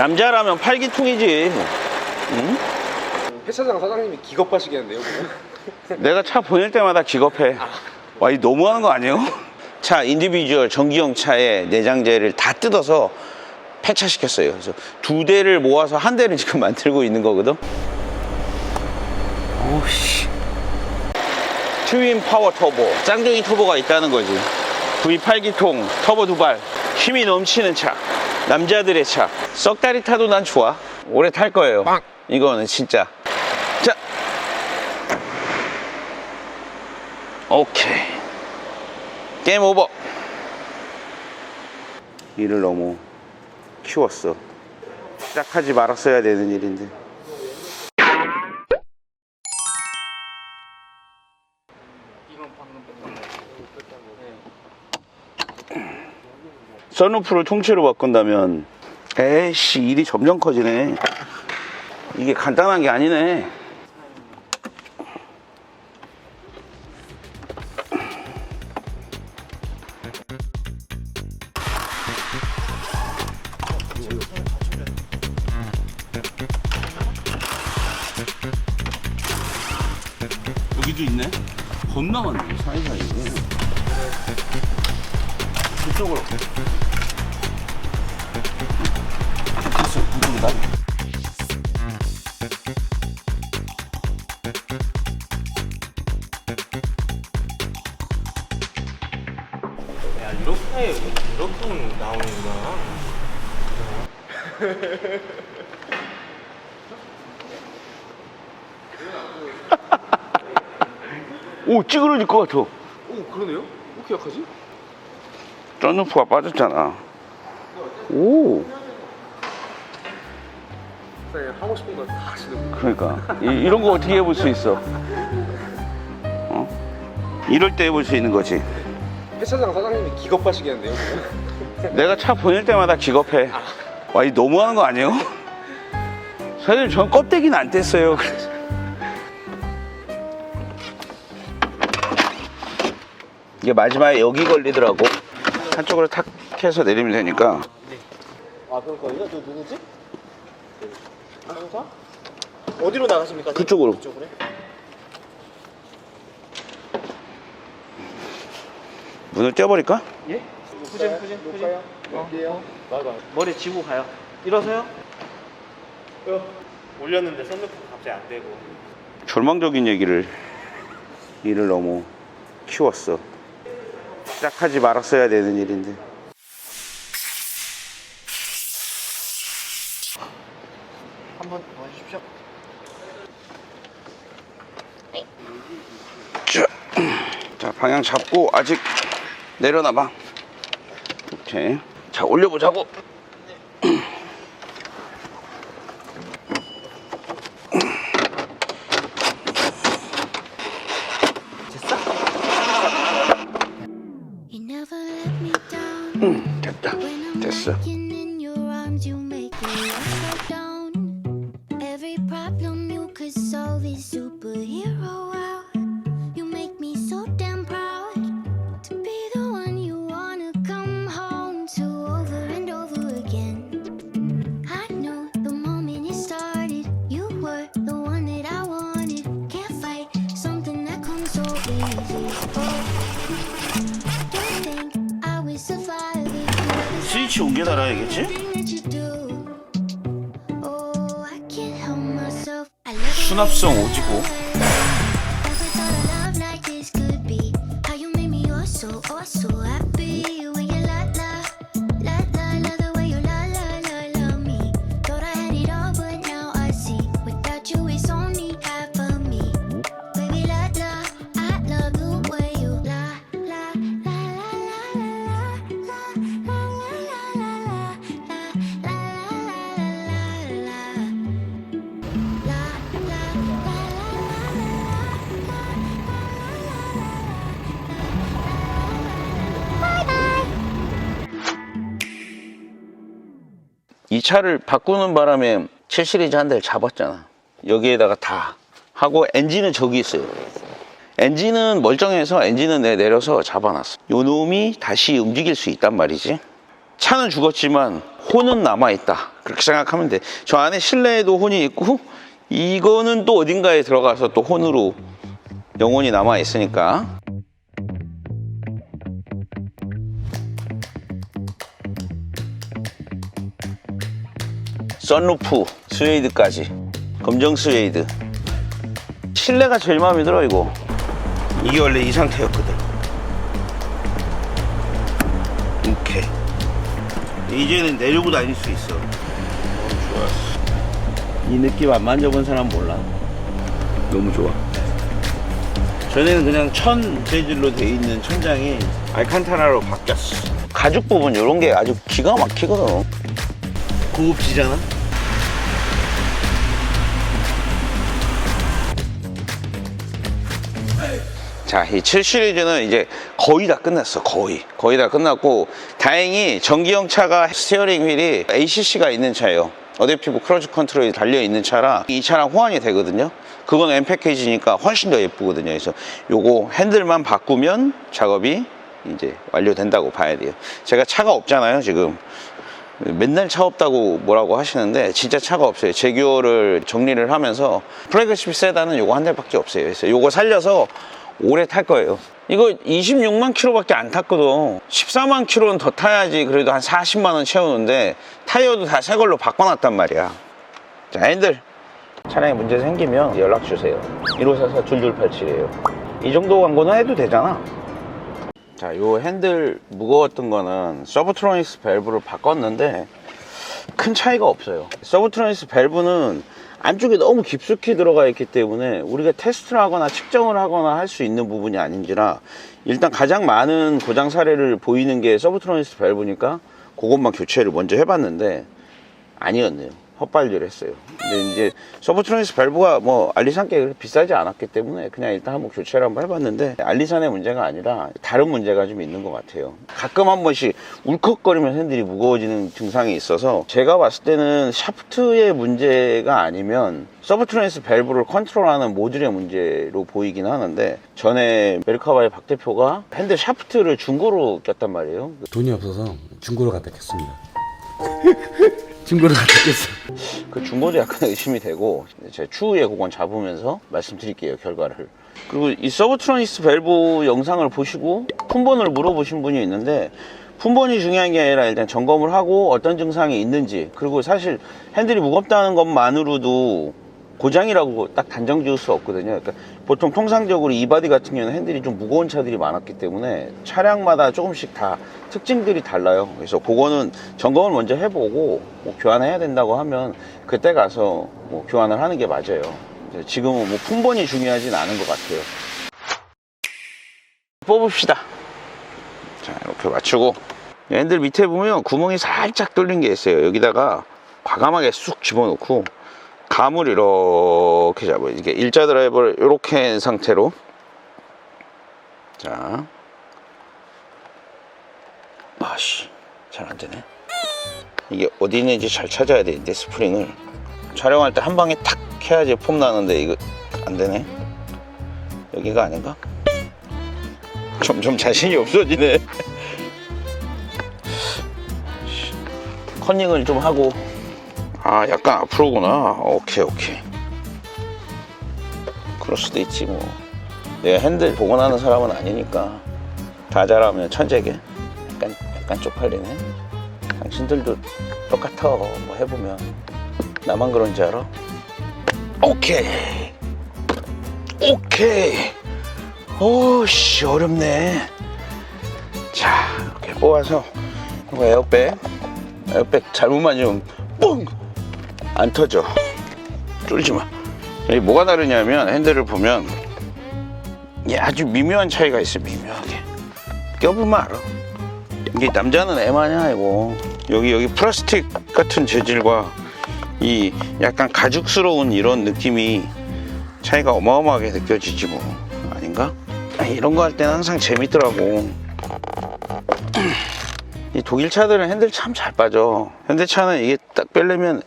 남자라면 팔기통이지. 회차장 사장님이 기겁하시겠는데요? 내가 차 보낼 때마다 기겁해. 와, 이 너무하는 거 아니에요? 차 인디비주얼 전기형 차에 내장재를 다 뜯어서 폐차시켰어요. 그래서 두 대를 모아서 한 대를 지금 만들고 있는 거거든. 오씨. 트윈 파워 터보, 쌍둥이 터보가 있다는 거지. V8기통, 터보 두발, 힘이 넘치는 차. 남자들의 차. 썩다리 타도 난 좋아. 오래 탈 거예요. 빵. 이거는 진짜. 자, 오케이. 게임 오버. 일을 너무 키웠어. 시작하지 말았어야 되는 일인데. 선루프를 통째로 바꾼다면 에이씨 일이 점점 커지네. 이게 간단한 게 아니네. 여기도 있네? 겁나 많네 사이사이에 이쪽으로 됐어 이쪽으로 나 야 이렇게 이렇게 나오는구나. 오 찌그러질 것 같아 오, 그러네요? 어떻게 약하지? 썬루프가 빠졌잖아 오 하고 싶은 거 다 하시는 거. 그러니까 이, 이런 거 어떻게 해볼 수 있어 어? 이럴 때 해볼 수 있는 거지 회차장 사장님이 기겁하시겠는데요? 내가 차 보낼 때마다 기겁해 와 이 너무하는 거 아니에요? 사장님 전 껍데기는 안 뗐어요 그래서 이게 마지막에 여기 걸리더라고 한쪽으로 탁 해서 내리면 되니까 아 그러니까 이거 저 누구지? 상사? 어디로 나가십니까? 그쪽으로. 그쪽으로? 문을 떼버릴까? 예? 후진 후진 후진. 어. 맞아. 머리 쥐고 가요. 일어서요. 올렸는데 썬루프 갑자기 안 되고. 절망적인 얘기를 일을 너무 키웠어 시작하지 말았어야 되는 일인데. 한번 도와주십시오. 자, 자 방향 잡고 아직 내려놔봐. 오케이. 자 올려보자고 件事。Every problem you could solve is superhero 스위치 옮겨 달아야겠지? 수납성 오지고. 차를 바꾸는 바람에 7 시리즈 한 대를 잡았잖아. 여기에다가 다 하고 엔진은 저기 있어요. 엔진은 멀쩡해서 엔진은 내 내려서 잡아놨어. 요 놈이 다시 움직일 수 있단 말이지. 차는 죽었지만 혼은 남아있다. 그렇게 생각하면 돼. 저 안에 실내에도 혼이 있고 이거는 또 어딘가에 들어가서 또 혼으로 영혼이 남아 있으니까. 썬루프 스웨이드까지. 검정 스웨이드. 실내가 제일 마음에 들어 이거. 이게 원래 이 상태였거든. 오케이. 이제는 내리고 다닐 수 있어. 너무 좋았어 이 느낌 안 만져본 사람 몰라. 너무 좋아. 전에는 그냥 천 재질로 돼 있는 천장이 알칸타라로 바뀌었어. 가죽 부분 이런 게 아주 기가 막히거든. 고급지잖아 자, 이 7 시리즈는 이제 거의 다 끝났어. 거의. 거의 다 끝났고, 다행히 전기형 차가 스티어링 휠이 ACC가 있는 차예요. 어댑티브 크루즈 컨트롤이 달려있는 차라 이 차랑 호환이 되거든요. 그건 M 패키지니까 훨씬 더 예쁘거든요. 그래서 요거 핸들만 바꾸면 작업이 이제 완료된다고 봐야 돼요. 제가 차가 없잖아요, 지금. 맨날 차 없다고 뭐라고 하시는데 진짜 차가 없어요. 제규어를 정리를 하면서 프레그십 세단은 요거 한 대밖에 없어요. 그래서 요거 살려서 오래 탈 거예요. 이거 26만 킬로밖에 안 탔거든. 14만 킬로는 더 타야지 그래도 한 40만 원 채우는데 타이어도 다 새 걸로 바꿔놨단 말이야. 자, 핸들. 차량에 문제 생기면 연락 주세요. 1544 2287이에요. 이 정도 광고는 해도 되잖아. 자, 요 핸들 무거웠던 거는 서브트로니스 밸브를 바꿨는데 큰 차이가 없어요. 서브트로니스 밸브는 안쪽에 너무 깊숙이 들어가 있기 때문에 우리가 테스트를 하거나 측정을 하거나 할 수 있는 부분이 아닌지라 일단 가장 많은 고장 사례를 보이는 게 서브트로니스 밸브니까 그것만 교체를 먼저 해봤는데 아니었네요. 헛발질 했어요. 근데 이제 서브트로니스 밸브가 뭐 알리산께 그렇게 비싸지 않았기 때문에 그냥 일단 한번 교체를 한번 해봤는데 알리산의 문제가 아니라 다른 문제가 좀 있는 것 같아요. 가끔 한 번씩 울컥거리면 핸들이 무거워지는 증상이 있어서 제가 봤을 때는 샤프트의 문제가 아니면 서브트로니스 밸브를 컨트롤하는 모듈의 문제로 보이긴 하는데 전에 메르카바의 박 대표가 핸들 샤프트를 중고로 꼈단 말이에요. 돈이 없어서 중고로 갖다 켰습니다. 갖다 꼈어. 그 중고도 약간 의심이 되고 제가 추후에 그건 잡으면서 말씀드릴게요 결과를 그리고 이 서브트로니스 밸브 영상을 보시고 품번을 물어보신 분이 있는데 품번이 중요한 게 아니라 일단 점검을 하고 어떤 증상이 있는지 그리고 사실 핸들이 무겁다는 것만으로도 고장이라고 딱 단정 지을 수 없거든요. 그러니까 보통 통상적으로 이 바디 같은 경우는 핸들이 좀 무거운 차들이 많았기 때문에 차량마다 조금씩 다 특징들이 달라요. 그래서 그거는 점검을 먼저 해보고 뭐 교환해야 된다고 하면 그때 가서 뭐 교환을 하는 게 맞아요. 지금은 뭐 품번이 중요하진 않은 것 같아요. 뽑읍시다. 자, 이렇게 맞추고 핸들 밑에 보면 구멍이 살짝 뚫린 게 있어요. 여기다가 과감하게 쑥 집어넣고 감을 이렇게 잡아요. 이게 일자 드라이버를 이렇게 한 상태로 자 아씨 잘 안 되네. 이게 어디 있는지 잘 찾아야 되는데 스프링을 촬영할 때 한 방에 탁 해야지 폼 나는데 이거 안 되네. 여기가 아닌가? 점점 자신이 없어지네. 컨닝을 좀 하고 아 약간 앞으로구나. 오케이 오케이. 그럴 수도 있지 뭐. 내가 핸들 복원하는 사람은 아니니까. 다 잘하면 천재게. 약간 약간 쪽팔리네. 당신들도 똑같아 뭐 해보면. 나만 그런지 알아? 오케이. 오케이. 오씨 어렵네. 자 이렇게 뽑아서 이거 에어백. 에어백 잘못 만지면 뻥! 안 터져. 쫄지 마. 이 뭐가 다르냐면 핸들을 보면 아주 미묘한 차이가 있어 미묘하게. 껴보면 알아. 이게 남자는 애마냐 이거. 여기 여기 플라스틱 같은 재질과 이 약간 가죽스러운 이런 느낌이 차이가 어마어마하게 느껴지지 뭐 아닌가? 아, 이런 거 할 때는 항상 재밌더라고. 이 독일 차들은 핸들 참 잘 빠져. 현대차는 이게 딱 빼려면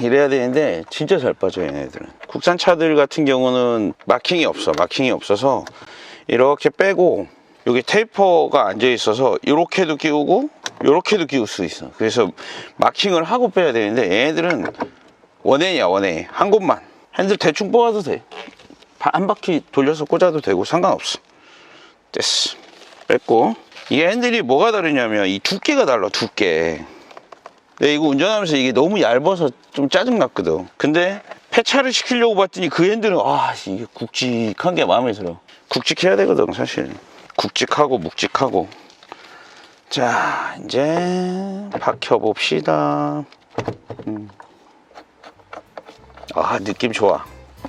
이래야 되는데 진짜 잘 빠져 얘네들은. 국산 차들 같은 경우는 마킹이 없어. 마킹이 없어서 이렇게 빼고 여기 테이퍼가 앉아 있어서 이렇게도 끼우고 이렇게도 끼울 수 있어. 그래서 마킹을 하고 빼야 되는데 얘네들은 원앤이야 원앤 한 곳만 핸들 대충 뽑아도 돼. 바- 한 바퀴 돌려서 꽂아도 되고 상관없어. 됐어. 뺐고 이게 핸들이 뭐가 다르냐면 이 두께가 달라 두께. 내가 이거 운전하면서 이게 너무 얇아서 좀 짜증났거든. 근데 폐차를 시키려고 봤더니 그 핸들은 아 이게 굵직한 게 마음에 들어. 굵직해야 되거든 사실. 굵직하고 묵직하고. 자 이제 박혀 봅시다. 음. 아 느낌 좋아.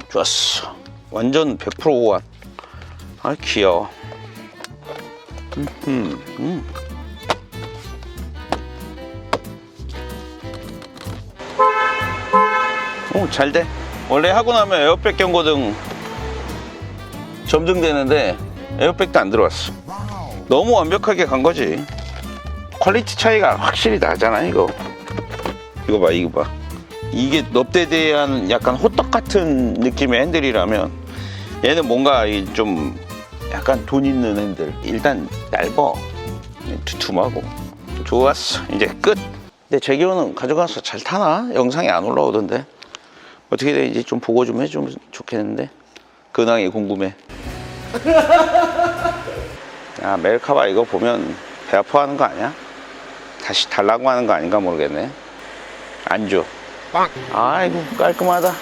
좋았어. 완전 100% 오한. 아 귀여워. 음, 음. 오, 잘 돼. 원래 하고 나면 에어백 경고등 점등되는데 에어백도 안 들어왔어. 너무 완벽하게 간 거지. 퀄리티 차이가 확실히 나잖아, 이거. 이거 봐, 이거 봐. 이게 넙대대한 약간 호떡 같은 느낌의 핸들이라면 얘는 뭔가 이좀 약간 돈 있는 핸들. 일단 얇어. 두툼하고. 좋았어. 이제 끝. 근데 재규는 가져가서 잘 타나? 영상이 안 올라오던데. 어떻게 되는지 좀 보고 좀 해주면 좋겠는데. 근황이 궁금해. 야, 멜카바 이거 보면 배 아파하는 거 아니야? 다시 달라고 하는 거 아닌가 모르겠네. 안 줘. 아이고, 깔끔하다.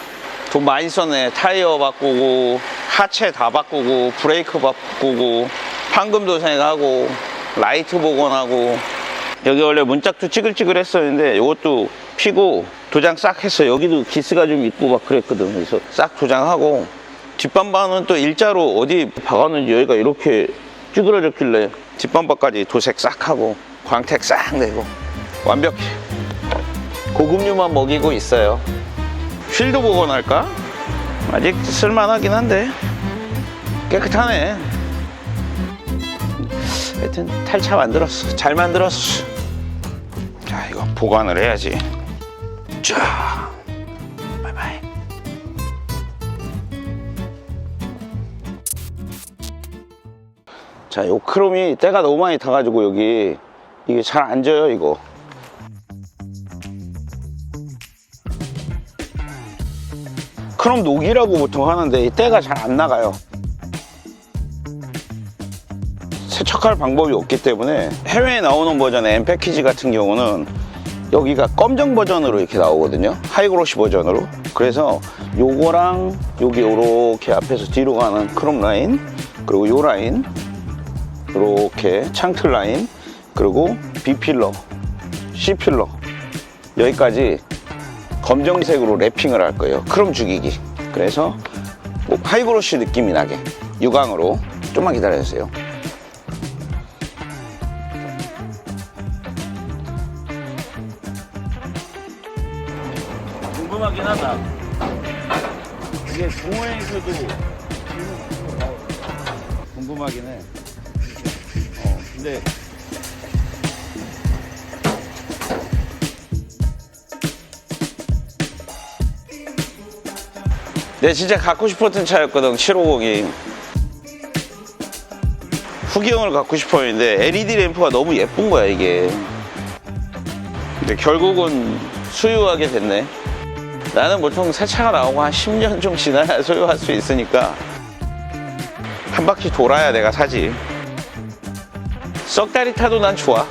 돈 많이 썼네. 타이어 바꾸고, 하체 다 바꾸고, 브레이크 바꾸고, 판금 도 생각하고, 라이트 복원하고, 여기 원래 문짝도 찌글찌글 했었는데 이것도 피고 도장 싹 했어. 여기도 기스가 좀 있고 막 그랬거든. 그래서 싹 도장하고 뒷반반은 또 일자로 어디 박았는지 여기가 이렇게 찌그러졌길래 뒷반반까지 도색 싹 하고 광택 싹 내고 완벽해. 고급류만 먹이고 있어요. 쉴드 복원할까? 아직 쓸만하긴 한데. 깨끗하네. 하여튼 탈차 만들었어. 잘 만들었어. 자 이거 보관을 해야지 자 바이바이. 자 요 크롬이 때가 너무 많이 타가지고 여기 이게 잘 안 져요 이거. 크롬 녹이라고 보통 하는데 이 때가 잘 안 나가요. 세척할 방법이 없기 때문에 해외에 나오는 버전의 M 패키지 같은 경우는 여기가 검정 버전으로 이렇게 나오거든요. 하이그로시 버전으로. 그래서 요거랑 여기 요렇게 앞에서 뒤로 가는 크롬 라인 그리고 요 라인 이렇게 창틀 라인 그리고 B 필러 C 필러. 여기까지 검정색으로 랩핑을 할 거예요. 크롬 죽이기. 그래서 뭐 하이그로시 느낌이 나게 유광으로 좀만 기다려주세요 궁금하긴 하다. 이게 동호회에서도 궁금하긴 해. 어, 근데 내 진짜 갖고 싶었던 차였거든 750이 후기형을 갖고 싶었는데 LED 램프가 너무 예쁜 거야 이게 근데 결국은 수유하게 됐네 나는 보통 새 차가 나오고 한 10년 좀 지나야 소유할 수 있으니까 한 바퀴 돌아야 내가 사지. 썩다리 타도 난 좋아